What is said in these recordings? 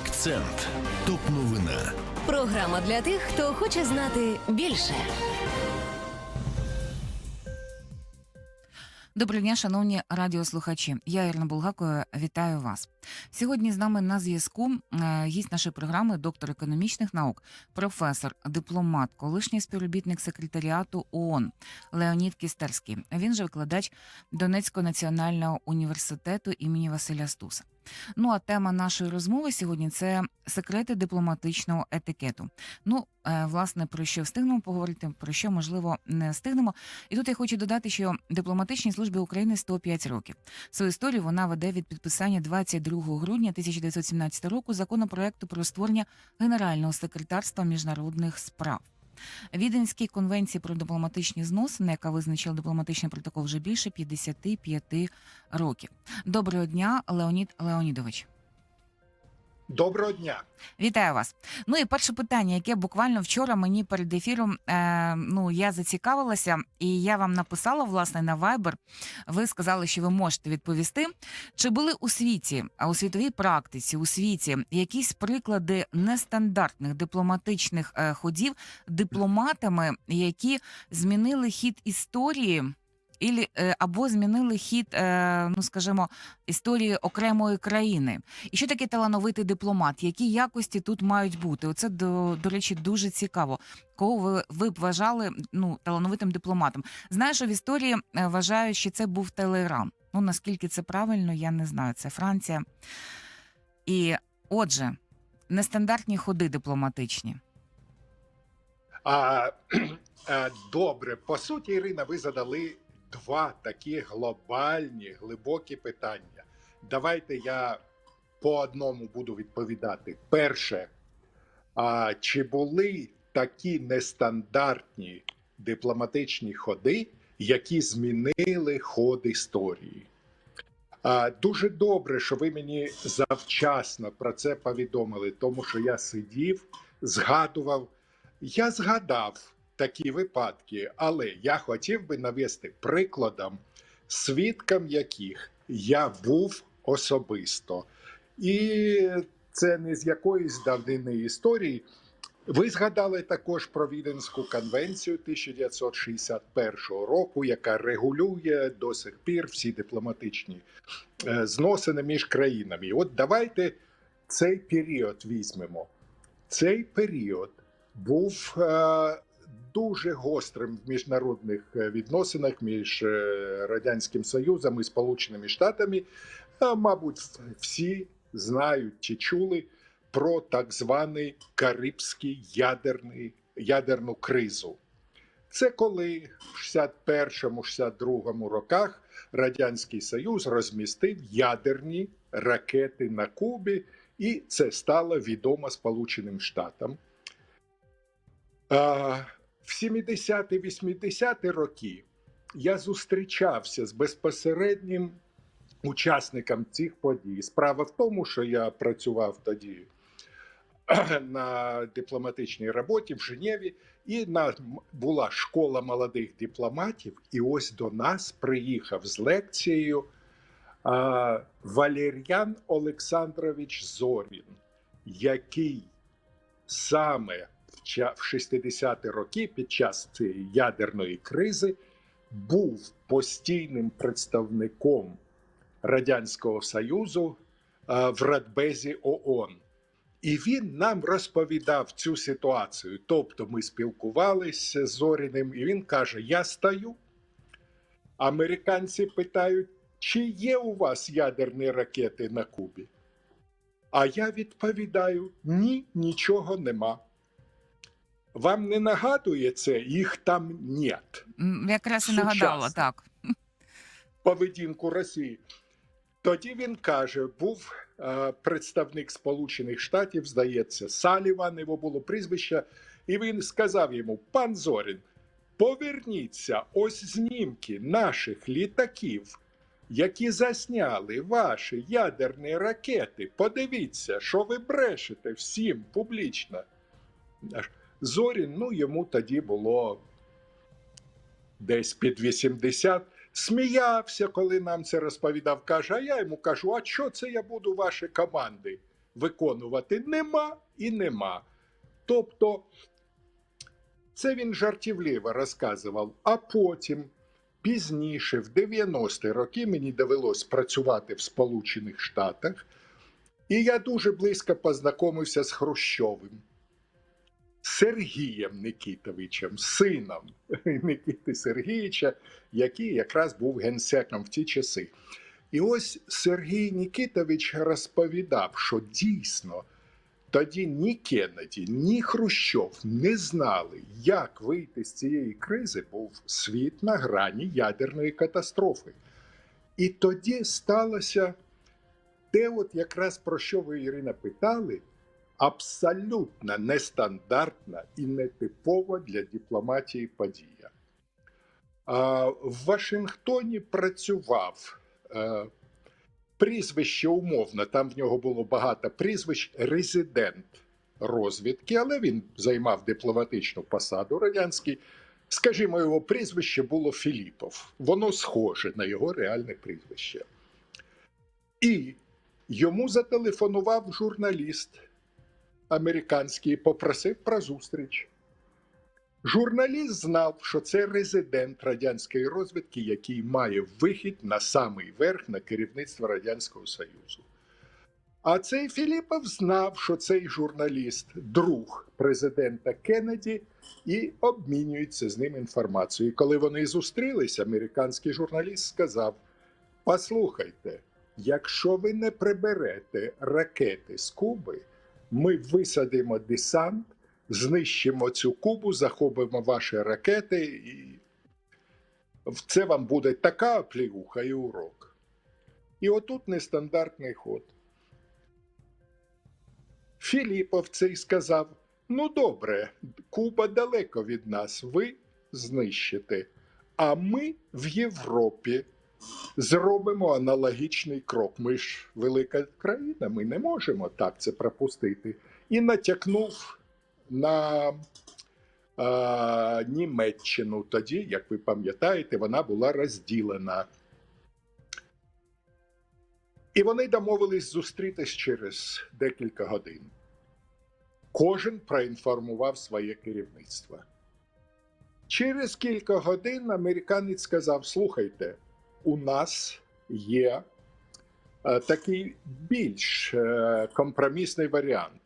Акцент. Топ новина. Програма для тих, хто хоче знати більше. Доброго дня, шановні радіослухачі. Я Ірина Булгакова, вітаю вас. Сьогодні з нами на зв'язку е, гість нашої програми, доктор економічних наук, професор, дипломат, колишній співробітник секретаріату ООН Леонід Кістерський. Він же викладач Донецького національного університету імені Василя Стуса. Ну а тема нашої розмови сьогодні це секрети дипломатичного етикету. Ну, е, власне, про що встигнемо поговорити, про що можливо не встигнемо. І тут я хочу додати, що дипломатичній службі України 105 років. Свою історію вона веде від підписання 22 грудня 1917 року законопроекту про створення Генерального секретарства міжнародних справ. Віденській конвенції про дипломатичні зносини, яка визначила дипломатичний протокол вже більше 55 років. Доброго дня, Леонід Леонідович. Доброго дня. Вітаю вас. Ну і перше питання, яке буквально вчора мені перед ефіром е, ну я зацікавилася, і я вам написала власне на Viber. Ви сказали, що ви можете відповісти. Чи були у світі, а у світовій практиці у світі якісь приклади нестандартних дипломатичних е, ходів дипломатами, які змінили хід історії? Ілі, е, або змінили хід, е, ну скажімо, історії окремої країни. І що таке талановитий дипломат? Які якості тут мають бути? Оце до, до речі, дуже цікаво. Кого ви, ви б вважали ну талановитим дипломатом? Знаю, що в історії е, вважають, що це був Телеран. Ну наскільки це правильно, я не знаю. Це Франція. І отже, нестандартні ходи дипломатичні. А, добре, по суті, Ірина, ви задали два такі глобальні, глибокі питання. Давайте я по одному буду відповідати. Перше, а, чи були такі нестандартні дипломатичні ходи, які змінили ход історії? А, Дуже добре, що ви мені завчасно про це повідомили, тому що я сидів, згадував. Я згадав такі випадки, але я хотів би навести прикладом, свідком яких я був особисто. І це не з якоїсь давнини історії. Ви згадали також про Віденську конвенцію 1961 року, яка регулює до сих пір всі дипломатичні е, зносини між країнами. От давайте цей період візьмемо. Цей період був е, дуже гострим в міжнародних е, відносинах між е, Радянським Союзом і Сполученими Штатами. Мабуть, всі знають чи чули про так званий Карибський ядерний, ядерну кризу. Це коли в 61-62 роках Радянський Союз розмістив ядерні ракети на Кубі, і це стало відомо Сполученим Штатам. В 70-80-ті роки я зустрічався з безпосереднім учасником цих подій. Справа в тому, що я працював тоді на дипломатичній роботі в Женєві, і на була школа молодих дипломатів. І ось до нас приїхав з лекцією а, Валер'ян Олександрович Зорін, який саме в в 60-ті роки під час цієї ядерної кризи був постійним представником Радянського Союзу в Радбезі ООН. І він нам розповідав цю ситуацію. Тобто ми спілкувалися з Зоріним, і він каже: Я стою. Американці питають, чи є у вас ядерні ракети на Кубі? А я відповідаю: ні, нічого нема. Вам не нагадує це, їх там нет. Якраз і нагадала так. поведінку Росії. Тоді він каже: був е, представник Сполучених Штатів, здається, Саліван, його було прізвище, і він сказав йому: пан Зорін, поверніться, ось знімки наших літаків, які засняли ваші ядерні ракети. Подивіться, що ви брешете всім публічно. Аж Зорін, ну йому тоді було десь під 80, сміявся, коли нам це розповідав. Каже, а я йому кажу: а що це я буду ваші команди виконувати нема і нема. Тобто, це він жартівливо розказував. А потім, пізніше, в 90-ті роки, мені довелось працювати в Сполучених Штатах, і я дуже близько познайомився з Хрущовим. Сергієм Никитовичем, сином Никити Сергійовича, який якраз був генсеком в ті часи. І ось Сергій Нікітович розповідав, що дійсно тоді ні Кеннеді, ні Хрущов не знали, як вийти з цієї кризи, був світ на грані ядерної катастрофи. І тоді сталося те, от якраз про що ви, Ірина, питали, абсолютно нестандартна і нетипова для дипломатії подія. В Вашингтоні працював е, прізвище умовно, там в нього було багато прізвищ, резидент розвідки, але він займав дипломатичну посаду радянський. Скажімо, його прізвище було Філіпов. Воно схоже на його реальне прізвище. І йому зателефонував журналіст американський попросив про зустріч. Журналіст знав, що це резидент радянської розвідки, який має вихід на самий верх на керівництво Радянського Союзу. А цей Філіпов знав, що цей журналіст друг президента Кеннеді і обмінюється з ним інформацією. Коли вони зустрілися, американський журналіст сказав: Послухайте, якщо ви не приберете ракети з Куби, ми висадимо десант, знищимо цю Кубу, захопимо ваші ракети, і це вам буде така плюха і урок. І отут нестандартний ход. Філіпов цей сказав: ну добре, Куба далеко від нас, ви знищите. А ми в Європі зробимо аналогічний крок. Ми ж велика країна, ми не можемо так це пропустити. І натякнув на а, Німеччину. Тоді, як ви пам'ятаєте, вона була розділена. І вони домовились зустрітись через декілька годин. Кожен проінформував своє керівництво. Через кілька годин американець сказав: слухайте, у нас є е, такий більш е, компромісний варіант.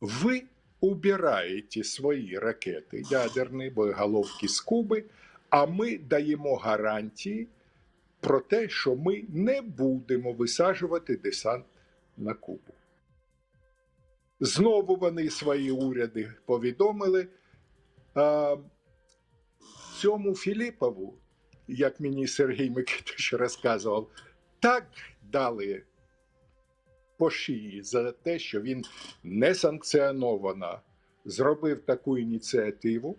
Ви убираєте свої ракети, ядерні боєголовки з Куби, а ми даємо гарантії про те, що ми не будемо висаджувати десант на Кубу. Знову вони свої уряди повідомили. Цьому Філіпову, як мені Сергій Микитович розказував, так дали по шиї за те, що він несанкціоновано зробив таку ініціативу,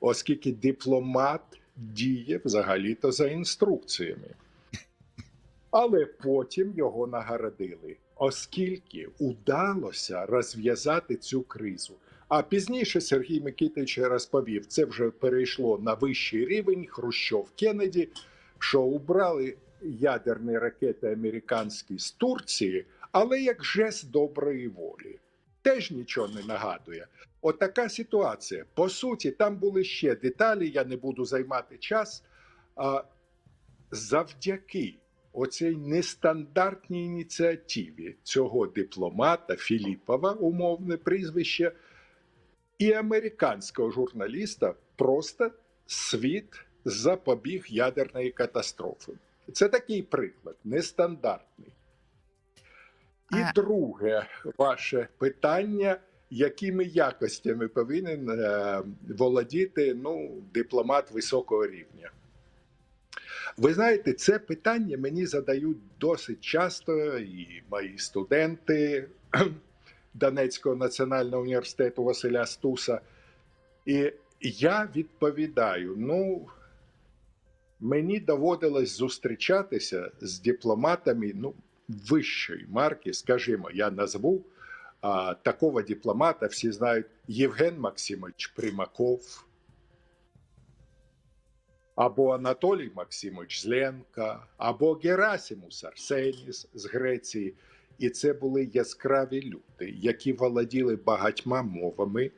оскільки дипломат діє взагалі-то за інструкціями. Але потім його нагородили, оскільки удалося розв'язати цю кризу. А пізніше Сергій Микитович розповів, це вже перейшло на вищий рівень Хрущов Кеннеді, що убрали ядерні ракети американські з Турції, але як жест доброї волі. Теж нічого не нагадує. Отака ситуація. По суті, там були ще деталі, я не буду займати час. А завдяки оцій нестандартній ініціативі цього дипломата Філіпова, умовне прізвище, і американського журналіста просто світ запобіг ядерної катастрофи. Це такий приклад, нестандартний. І А- друге ваше питання, якими якостями повинен е, володіти ну, дипломат високого рівня. Ви знаєте, це питання мені задають досить часто і мої студенти Донецького національного університету Василя Стуса. І я відповідаю: ну, мені доводилось зустрічатися з дипломатами ну, вищої марки, скажімо, я назву а, такого дипломата, всі знають Євген Максимович Примаков. Або Анатолій Максимович Зленка, або Герасимус Арсеніс з Греції. І це були яскраві люди, які володіли багатьма мовами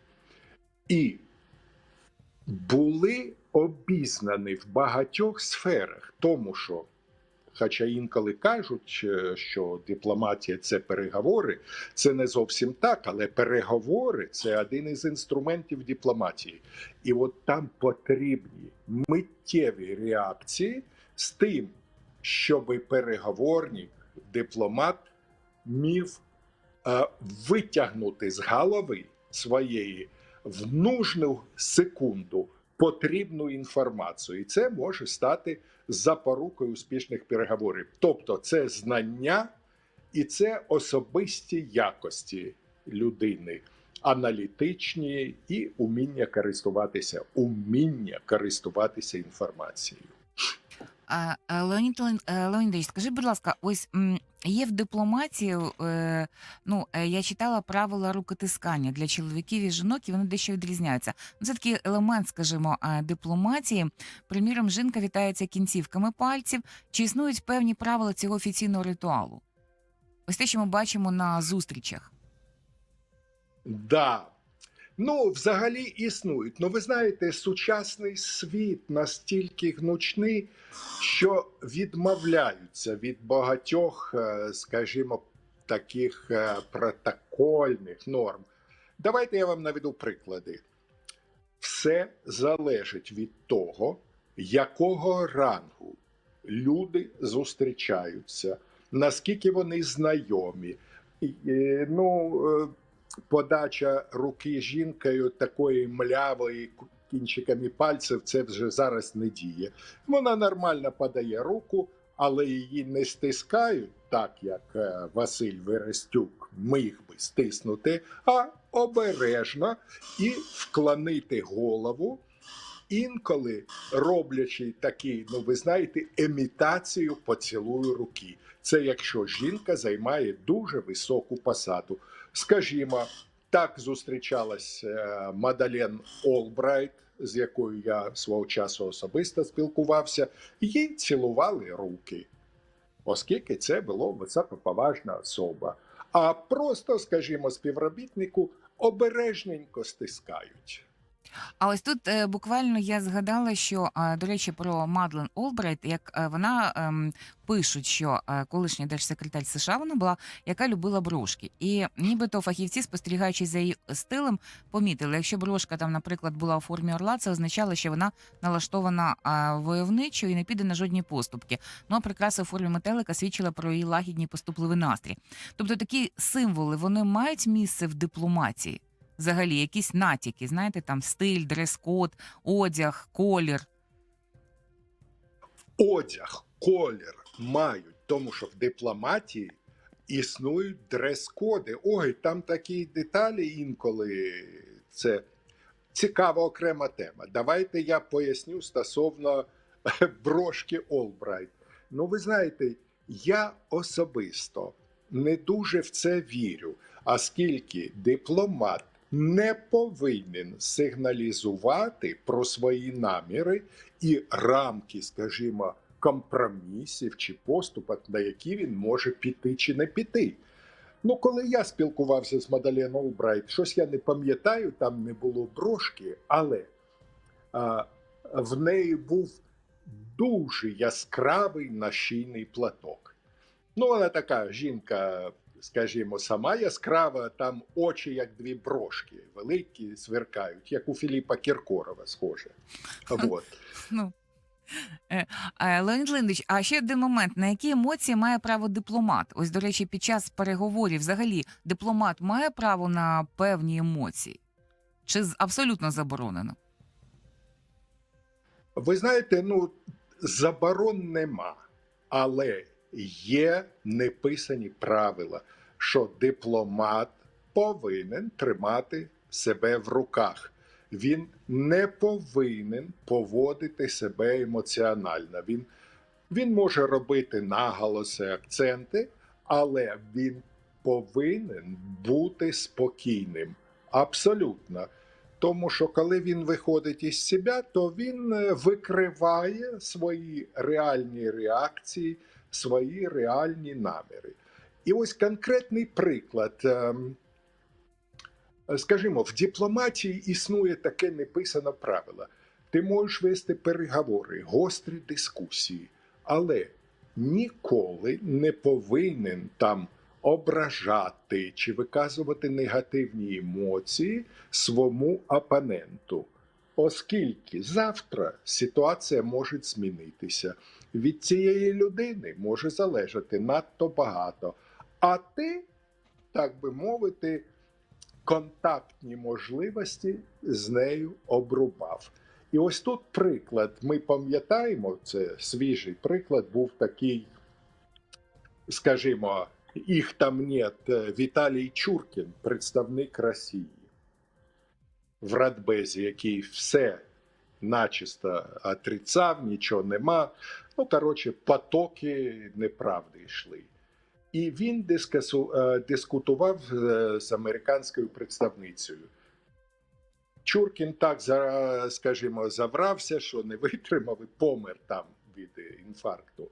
і були обізнані в багатьох сферах, тому що, хоча інколи кажуть, е, що дипломатія це переговори, це не зовсім так, але переговори це один із інструментів дипломатії. І от там потрібні миттєві реакції з тим, щоб переговорник, дипломат міг е, витягнути з голови своєї в нужну секунду потрібну інформацію, і це може стати запорукою успішних переговорів. Тобто, це знання і це особисті якості людини, аналітичні і уміння користуватися, уміння користуватися інформацією. Леонід е, Леонідович, скажи, будь ласка, ось є в дипломатії, е, ну, е, я читала правила рукотискання для чоловіків і жінок, і вони дещо відрізняються. Ну, Це такий елемент, скажімо, дипломатії. Приміром, жінка вітається кінцівками пальців. Чи існують певні правила цього офіційного ритуалу? Ось те, що ми бачимо на зустрічах. Да. Ну, взагалі існують. Ну, ви знаєте, сучасний світ настільки гнучний, що відмовляються від багатьох, е, скажімо, таких е, протокольних норм. Давайте я вам наведу приклади. Все залежить від того, якого рангу люди зустрічаються, наскільки вони знайомі. Е, Ну, подача руки жінкою такої млявої кінчиками пальців, це вже зараз не діє. Вона нормально подає руку, але її не стискають так, як е, Василь Верестюк міг би стиснути, а обережно і вклонити голову. Інколи роблячи такий, ну ви знаєте, емітацію поцілую руки. Це якщо жінка займає дуже високу посаду. Скажімо, так зустрічалась е, Мадален Олбрайт, з якою я свого часу особисто спілкувався, їй цілували руки, оскільки це було високоповажна особа. А просто, скажімо, співробітнику обережненько стискають. А ось тут е, буквально я згадала, що е, до речі, про Мадлен Олбрайт, як е, вона ем, пишуть, що е, колишня держсекретар США вона була, яка любила брошки, і нібито фахівці, спостерігаючи за її стилем, помітили, якщо брошка там, наприклад, була у формі орла, це означало, що вона налаштована е, войовничо і не піде на жодні поступки. Ну а прикраса у формі метелика свідчила про її лагідний поступливий настрій. Тобто такі символи вони мають місце в дипломатії. Взагалі, якісь натяки, знаєте, там стиль, дрес-код, одяг, колір. одяг, колір мають, тому що в дипломатії існують дрес-коди. Ой, там такі деталі інколи. Це цікава окрема тема. Давайте я поясню стосовно брошки Олбрайт. Ну, ви знаєте, я особисто не дуже в це вірю, оскільки дипломат не повинен сигналізувати про свої наміри і рамки, скажімо, компромісів чи поступок, на які він може піти чи не піти. Ну, коли я спілкувався з Мадален Олбрайт, щось я не пам'ятаю, там не було брошки, але а, в неї був дуже яскравий нашийний платок. Ну, вона така жінка, скажімо, сама яскрава, там очі, як дві брошки, великі, сверкають, як у Філіпа Кіркорова, схоже. От. Ну. Е, е, Леонід Леонідович, а ще один момент: на які емоції має право дипломат? Ось, до речі, під час переговорів взагалі дипломат має право на певні емоції? Чи абсолютно заборонено? Ви знаєте, ну заборон нема, але є неписані правила, що дипломат повинен тримати себе в руках. Він не повинен поводити себе емоціонально. Він, він може робити наголоси, акценти, але він повинен бути спокійним. Абсолютно. Тому що коли він виходить із себе, то він е, викриває свої реальні реакції, свої реальні наміри. І ось конкретний приклад. Ем, Скажімо, в дипломатії існує таке неписане правило. Ти можеш вести переговори, гострі дискусії, але ніколи не повинен там ображати чи виказувати негативні емоції своєму опоненту. Оскільки завтра ситуація може змінитися, від цієї людини може залежати надто багато, а ти, так би мовити, контактні можливості з нею обрубав. І ось тут приклад. Ми пам'ятаємо, це свіжий приклад, був такий, скажімо, їх там нет, е, Віталій Чуркін, представник Росії в Радбезі, який все начисто отрицав, нічого нема. Ну, коротше, потоки неправди йшли. І він дискасу, е, дискутував е, з американською представницею. Чуркін так, скажімо, заврався, що не витримав і помер там від інфаркту.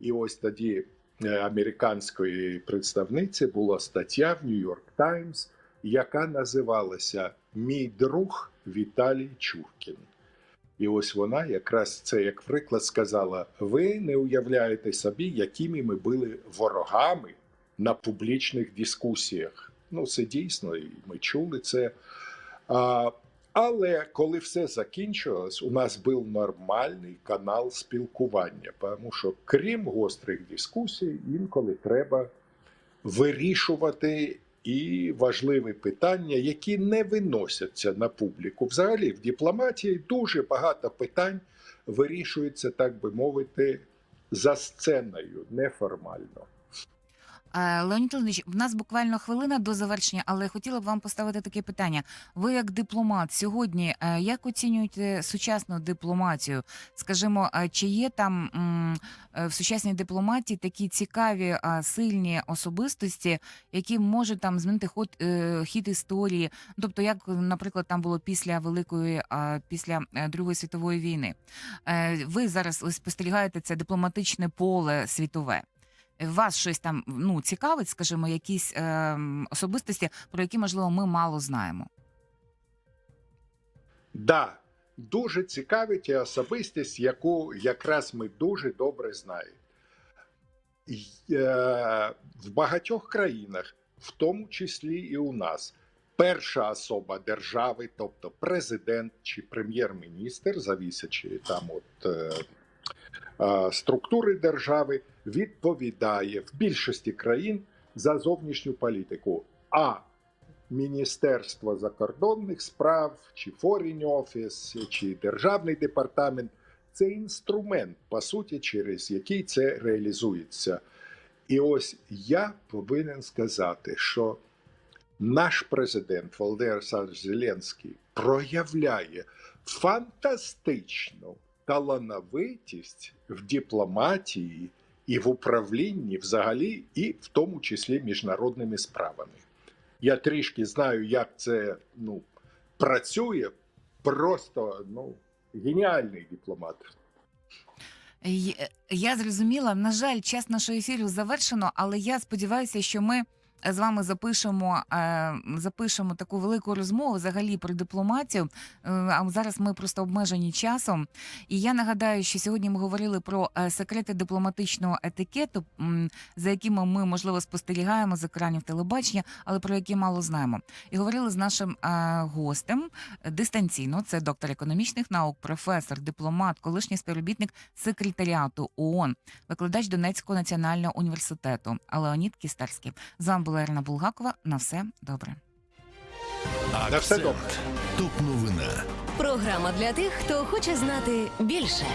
І ось тоді е, американської представниці була стаття в Нью-Йорк Таймс, яка називалася Мій друг Віталій Чуркін. І ось вона якраз це як приклад сказала: ви не уявляєте собі, якими ми були ворогами на публічних дискусіях. Ну, це дійсно, і ми чули це. А, але коли все закінчилось, у нас був нормальний канал спілкування, тому що крім гострих дискусій, інколи треба вирішувати і важливі питання, які не виносяться на публіку. Взагалі, в дипломатії дуже багато питань вирішується, так би мовити, за сценою, неформально. Е, Леонід Леонідович, в нас буквально хвилина до завершення, але хотіла б вам поставити таке питання. Ви, як дипломат, сьогодні е, як оцінюєте сучасну дипломатію? Скажімо, е, чи є там в сучасній дипломатії такі цікаві, сильні особистості, які можуть там змінити ход хід історії? Тобто, як, наприклад, там було після великої після Другої світової війни? Ви зараз спостерігаєте це дипломатичне поле світове. Вас щось там ну цікавить, скажімо, якісь е, особистості, про які можливо ми мало знаємо. Да, дуже цікавить і особистість, яку якраз ми дуже добре знаємо. Е, в багатьох країнах, в тому числі і у нас, перша особа держави, тобто президент чи прем'єр-міністр, завісячи там от е, е, структури держави, відповідає в більшості країн за зовнішню політику. А Міністерство закордонних справ, чи Foreign Office, чи Державний департамент це інструмент, по суті, через який це реалізується. І ось я повинен сказати, що наш президент Володимир Зеленський проявляє фантастичну талановитість в дипломатії і в управлінні взагалі, і в тому числі міжнародними справами. Я трішки знаю, як це ну, працює. Просто ну, геніальний дипломат. Е, Я зрозуміла. На жаль, час нашого ефіру завершено, але я сподіваюся, що ми з вами запишемо, е, запишемо таку велику розмову взагалі про дипломатію. Е, А зараз ми просто обмежені часом. І я нагадаю, що сьогодні ми говорили про е, секрети дипломатичного етикету, за якими ми можливо спостерігаємо з екранів телебачення, але про які мало знаємо. І говорили з нашим гостем дистанційно. Це доктор економічних наук, професор, дипломат, колишній співробітник секретаріату ООН, викладач Донецького національного університету Леонід Кістарський. З вами була Ірина Булгакова. На все добре. На все добре. Топ новина. Програма для тих, хто хоче знати більше.